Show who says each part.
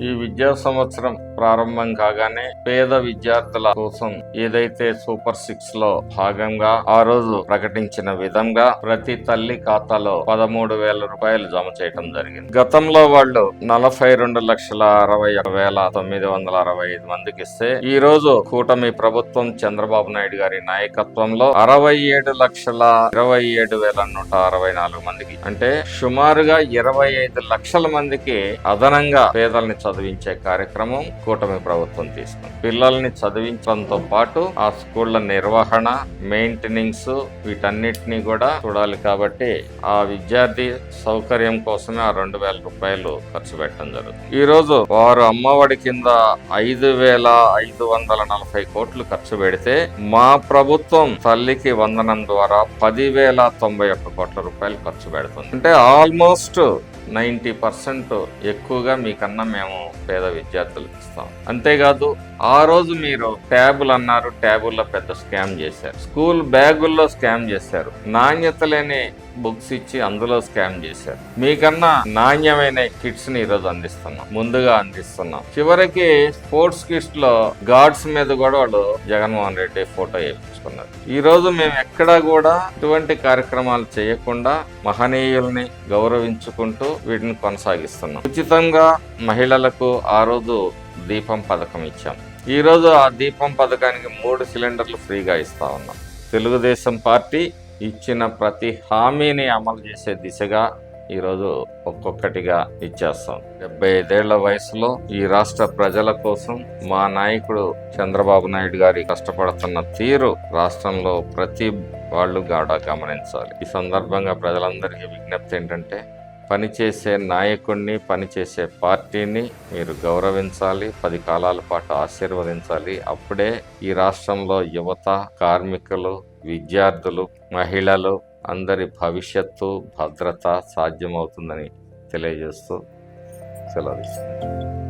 Speaker 1: ఈ విద్యా సంవత్సరం ప్రారంభం కాగానే పేద విద్యార్థుల కోసం ఏదైతే సూపర్ సిక్స్లో భాగంగా ఆ రోజు ప్రకటించిన విధంగా ప్రతి తల్లి ఖాతాలో పదమూడు వేల రూపాయలు జమ చేయడం జరిగింది. గతంలో వాళ్ళు నలభై రెండు లక్షల అరవై ఒక వేల తొమ్మిది వందల అరవై ఐదు మందికి ఇస్తే ఈ రోజు కూటమి ప్రభుత్వం చంద్రబాబు నాయుడు గారి నాయకత్వంలో అరవై ఏడు లక్షల ఇరవై ఏడు వేల నూట అరవై నాలుగు మందికి అంటే సుమారుగా ఇరవై ఐదు లక్షల మందికి అదనంగా పేదల్ని చదివించే కార్యక్రమం కూటమి ప్రభుత్వం తీసుకుంది. పిల్లల్ని చదివించడంతో పాటు ఆ స్కూళ్ళ నిర్వహణ మెయింటెనెన్స్ వీటన్నిటినీ కూడా చూడాలి కాబట్టి ఆ విద్యార్థి సౌకర్యం కోసమే ఆ రెండు వేల రూపాయలు ఖర్చు పెట్టడం జరుగుతుంది. ఈ రోజు వారు అమ్మఒడి కింద ఐదు వేల ఐదు వందల నలభై కోట్లు ఖర్చు పెడితే మా ప్రభుత్వం తల్లికి వందనం ద్వారా పదివేల తొంభై ఒక్క కోట్ల రూపాయలు ఖర్చు పెడుతుంది. అంటే ఆల్మోస్ట్ నైంటీ పర్సెంట్ ఎక్కువగా మీకన్నా మేము పేద విద్యార్థులకు ఇస్తాం. అంతేకాదు ఆ రోజు మీరు ట్యాబులు అన్నారు ట్యాబుల్లో పెద్ద స్కామ్ చేశారు. స్కూల్ బ్యాగుల్లో స్కామ్ చేశారు. నాణ్యత లేని బుక్స్ ఇచ్చి అందులో స్కామ్ చేశారు. మీకన్నా నాణ్యమైన కిట్స్ని ఈరోజు అందిస్తున్నాం. ముందుగా అందిస్తున్నాం. చివరికి స్పోర్ట్స్ కిట్స్లో గార్డ్స్ మీద కూడా వాళ్ళు జగన్మోహన్ రెడ్డి ఫోటో వేయించుకున్నారు. ఈ రోజు మేము ఎక్కడా కూడా ఇటువంటి కార్యక్రమాలు చేయకుండా మహనీయుల్ని గౌరవించుకుంటూ వీటిని కొనసాగిస్తున్నాం. ఉచితంగా మహిళలకు ఆ రోజు దీపం పథకం ఇచ్చాం. ఈ రోజు ఆ దీపం పథకానికి మూడు సిలిండర్లు ఫ్రీగా ఇస్తా ఉన్నాం. తెలుగుదేశం పార్టీ ఇచ్చిన ప్రతి హామీని అమలు చేసే దిశగా ఈరోజు ఒక్కొక్కటిగా ఇచ్చేస్తాం. డెబ్బై ఐదేళ్ళ వయసులో ఈ రాష్ట్ర ప్రజల కోసం మా నాయకుడు చంద్రబాబు నాయుడు గారి కష్టపడుతున్న తీరు రాష్ట్రంలో ప్రతి వాళ్ళు గాఢ గమనించాలి. ఈ సందర్భంగా ప్రజలందరికీ విజ్ఞప్తి ఏంటంటే పనిచేసే నాయకుడిని పనిచేసే పార్టీని మీరు గౌరవించాలి పది కాలాల పాటు ఆశీర్వదించాలి అప్పుడే ఈ రాష్ట్రంలో యువత కార్మికులు విద్యార్థులు మహిళలు అందరి భవిష్యత్తు భద్రత సాధ్యమవుతుందని తెలియజేస్తూ సెలవు ఇస్తున్నాను.